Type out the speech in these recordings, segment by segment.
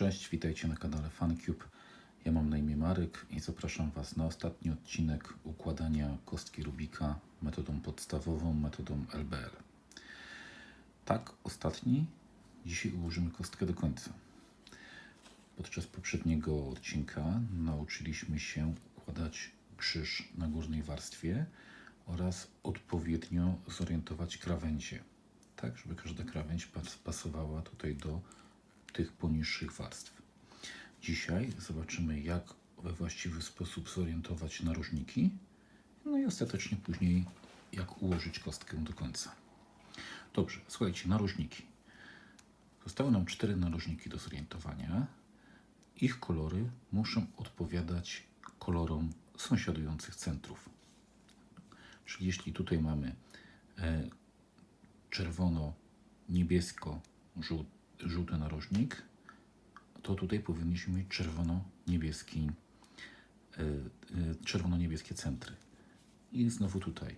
Cześć, witajcie na kanale FunCube. Ja mam na imię Marek i zapraszam Was na ostatni odcinek układania kostki Rubika metodą podstawową, metodą LBL. Tak, ostatni. Dzisiaj ułożymy kostkę do końca. Podczas poprzedniego odcinka nauczyliśmy się układać krzyż na górnej warstwie oraz odpowiednio zorientować krawędzie, tak żeby każda krawędź pas- pasowała tutaj do tych poniższych warstw. Dzisiaj zobaczymy, jak we właściwy sposób zorientować narożniki, no i ostatecznie później, jak ułożyć kostkę do końca. Dobrze, słuchajcie, narożniki. Zostały nam cztery narożniki do zorientowania. Ich kolory muszą odpowiadać kolorom sąsiadujących centrów. Czyli jeśli tutaj mamy e, czerwono-niebiesko-żółty narożnik, to tutaj powinniśmy mieć czerwono-niebieski, e, e, czerwono-niebieskie centry. I znowu tutaj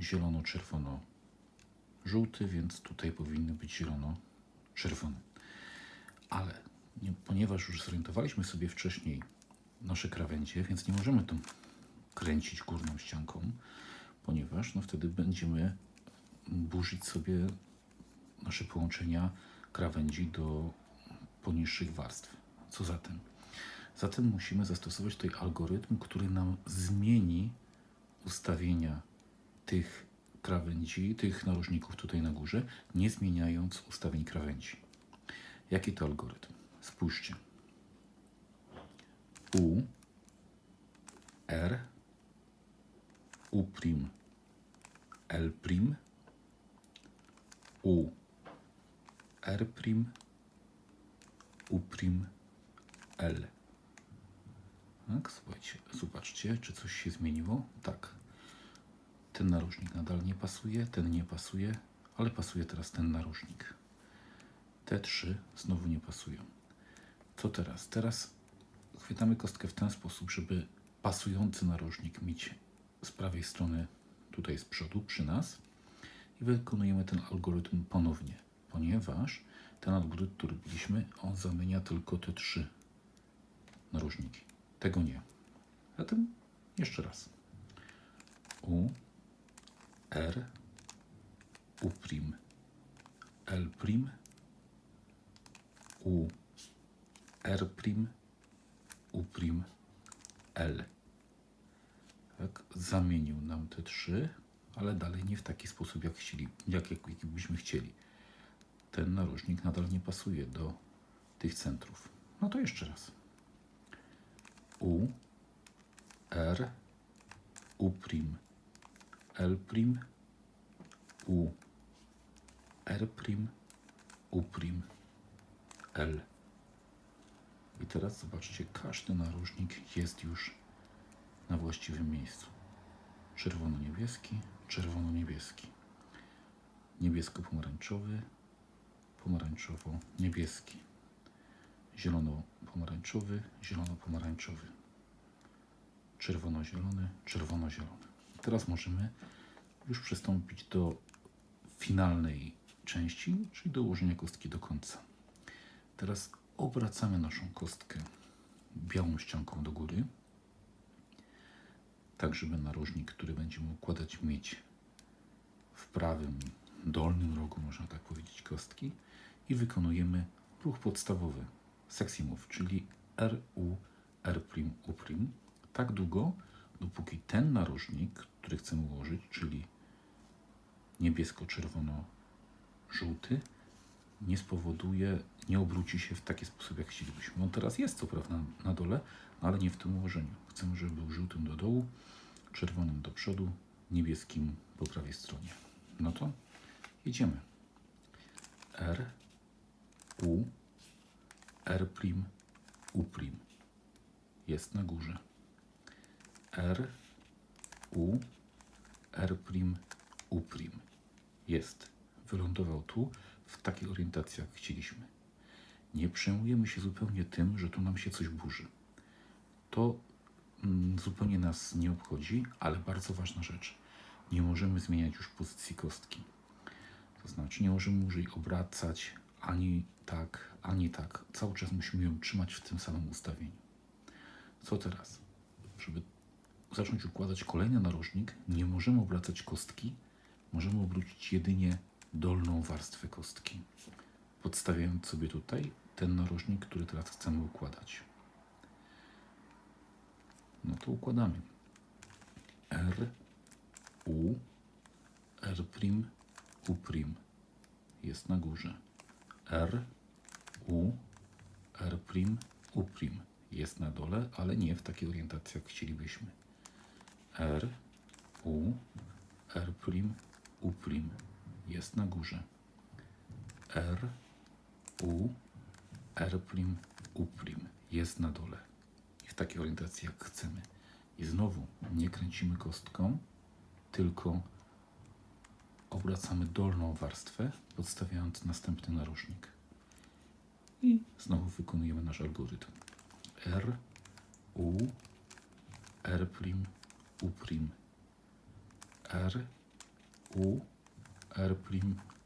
zielono-czerwono-żółty, więc tutaj powinny być zielono-czerwone. Ale nie, ponieważ już zorientowaliśmy sobie wcześniej nasze krawędzie, więc nie możemy tu kręcić górną ścianką, ponieważ no wtedy będziemy burzyć sobie nasze połączenia krawędzi do poniższych warstw. Co zatem? Zatem musimy zastosować tutaj algorytm, który nam zmieni ustawienia tych krawędzi, tych narożników tutaj na górze, nie zmieniając ustawień krawędzi. Jaki to algorytm? Spójrzcie. U, R, U', L', U, R', U', L. Tak, słuchajcie, zobaczcie, czy coś się zmieniło. Tak. Ten narożnik nadal nie pasuje, ten nie pasuje, ale pasuje teraz ten narożnik. Te trzy znowu nie pasują. Co teraz? Teraz chwytamy kostkę w ten sposób, żeby pasujący narożnik mieć z prawej strony, tutaj z przodu, przy nas i wykonujemy ten algorytm ponownie, ponieważ ten algorytm, który robiliśmy, on zamienia tylko te trzy narożniki. Tego nie. Zatem jeszcze raz. U, R, U', L', U, R', U', L. Tak, zamienił nam te trzy, ale dalej nie w taki sposób, jak, chcieli, jak, jak, jak byśmy chcieli. Ten narożnik nadal nie pasuje do tych centrów. No to jeszcze raz. U, R, U', L', U, R', U', L. I teraz zobaczcie, każdy narożnik jest już na właściwym miejscu. Czerwono-niebieski, czerwono-niebieski, niebiesko-pomarańczowy, pomarańczowo-niebieski, zielono-pomarańczowy, zielono-pomarańczowy, czerwono-zielony, czerwono-zielony. Teraz możemy już przystąpić do finalnej części, czyli do ułożenia kostki do końca. Teraz obracamy naszą kostkę białą ścianką do góry, tak żeby narożnik, który będziemy układać, mieć w prawym dolnym rogu, można tak powiedzieć, kostki i wykonujemy ruch podstawowy move, czyli R, U, R', U', tak długo, dopóki ten narożnik, który chcemy ułożyć, czyli niebiesko-czerwono-żółty, nie spowoduje, nie obróci się w taki sposób, jak chcielibyśmy. On teraz jest co prawda na dole, ale nie w tym ułożeniu. Chcemy, żeby był żółtym do dołu, czerwonym do przodu, niebieskim po prawej stronie. No to jedziemy. R, U, R', U'. Jest na górze. R, U, R', U'. Jest. Wylądował tu w takiej orientacji, jak chcieliśmy. Nie przejmujemy się zupełnie tym, że tu nam się coś burzy. To mm, zupełnie nas nie obchodzi, ale bardzo ważna rzecz. Nie możemy zmieniać już pozycji kostki. To znaczy nie możemy już jej obracać ani tak, ani tak. Cały czas musimy ją trzymać w tym samym ustawieniu. Co teraz? Żeby zacząć układać kolejny narożnik, nie możemy obracać kostki, możemy obrócić jedynie dolną warstwę kostki. Podstawiając sobie tutaj ten narożnik, który teraz chcemy układać. No to układamy. R, U, R', U' jest na górze. R, U, R', U' jest na dole, ale nie w takiej orientacji, jak chcielibyśmy. R, U, R', U' jest na górze. R, U, R', U' jest na dole. I w takiej orientacji, jak chcemy. I znowu nie kręcimy kostką, tylko obracamy dolną warstwę, podstawiając następny narożnik. I znowu wykonujemy nasz algorytm. R, U, R', U'. R, U, R',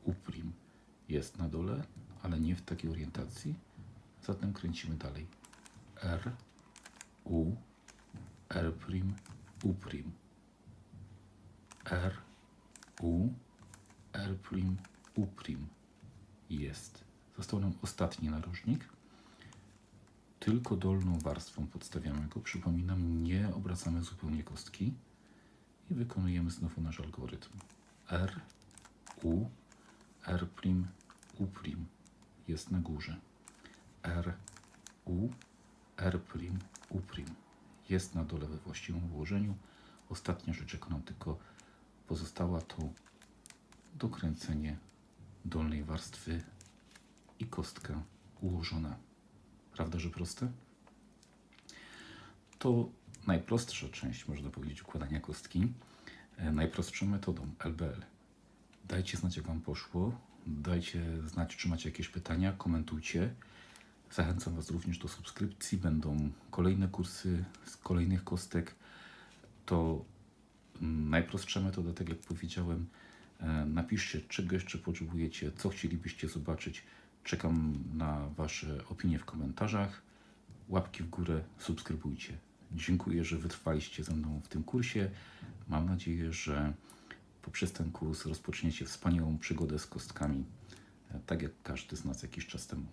U' jest na dole, ale nie w takiej orientacji. Zatem kręcimy dalej. R, U, R', U'. R, U, R', U' jest. Został nam ostatni narożnik. Tylko dolną warstwą podstawiamy go. Przypominam, nie obracamy zupełnie kostki. I wykonujemy znowu nasz algorytm. R, U, R', U' jest na górze. R, U, R', U' jest na dole we właściwym ułożeniu. Ostatnia rzecz, jaką nam tylko pozostała, to dokręcenie dolnej warstwy i kostka ułożona. Prawda, że proste? To najprostsza część, można powiedzieć, układania kostki. E, Najprostszą metodą LBL. Dajcie znać, jak Wam poszło. Dajcie znać, czy macie jakieś pytania, komentujcie. Zachęcam Was również do subskrypcji. Będą kolejne kursy z kolejnych kostek. To najprostsza metoda, tak jak powiedziałem. E, Napiszcie, czego jeszcze potrzebujecie, co chcielibyście zobaczyć. Czekam na Wasze opinie w komentarzach. Łapki w górę, subskrybujcie. Dziękuję, że wytrwaliście ze mną w tym kursie. Mam nadzieję, że poprzez ten kurs rozpoczniecie wspaniałą przygodę z kostkami, e, tak jak każdy z nas jakiś czas temu.